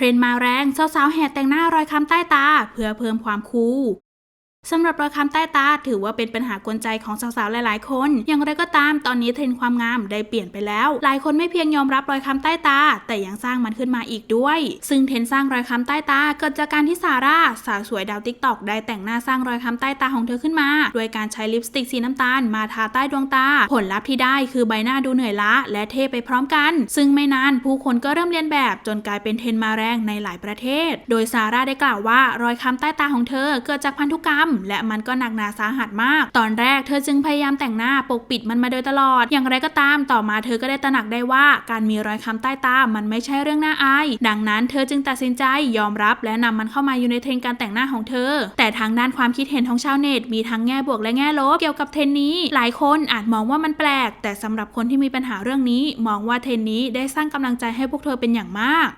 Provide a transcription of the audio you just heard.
ทรนมาแรงสาวๆแห่แต่งหน้ารอยคำใต้ตา เพื่อเพิ่มความคูล สำหรับรอยค้ำใต้ตาถือว่าเป็นปัญหากวนใจของสาวๆ หลายๆ คน อย่างไรก็ตามตอนนี้เทรนด์ความงามได้เปลี่ยนไปแล้ว หลายคนไม่เพียงยอมรับรอยค้ำใต้ตา แต่ยังสร้างมันขึ้นมาอีกด้วย ซึ่งเทรนด์สร้างรอยค้ำใต้ตาเกิดจากการที่ซาร่าสาวสวยดาวติ๊กตอกได้แต่งหน้าสร้างรอยค้ำใต้ตาของเธอขึ้นมา โดยการใช้ลิปสติกสีน้ำตาลมาทาใต้ดวงตา ผลลัพธ์ที่ได้คือใบหน้าดูเหนื่อยล้าและเท่ไปพร้อมกัน ซึ่งไม่นานผู้คนก็เริ่มเรียนแบบจนกลายเป็นเทรนด์มาแรงในหลายประเทศ โดยซาร่าได้กล่าวว่ารอยค้ำใต้ตาของเธอเกิดจากพันธุกรรมและมันก็หนักหนาสาหัสมาก ตอนแรกเธอจึงพยายามแต่งหน้าปกปิดมันมาโดยตลอด อย่างไรก็ตามต่อมาเธอก็ได้ตระหนักได้ว่า การมีรอยคำใต้ตามันไม่ใช่เรื่องน่าอาย ดังนั้นเธอจึงตัดสินใจยอมรับและนำมันเข้ามาอยู่ในเทรนการแต่งหน้าของเธอ แต่ทางด้านความคิดเห็นของชาวเน็ตมีทั้งแง่บวกและแง่ลบเกี่ยวกับเทรนนี้ หลายคนอาจมองว่ามันแปลก แต่สำหรับคนที่มีปัญหาเรื่องนี้ มองว่าเทรนนี้ได้สร้างกำลังใจให้พวกเธอเป็นอย่างมาก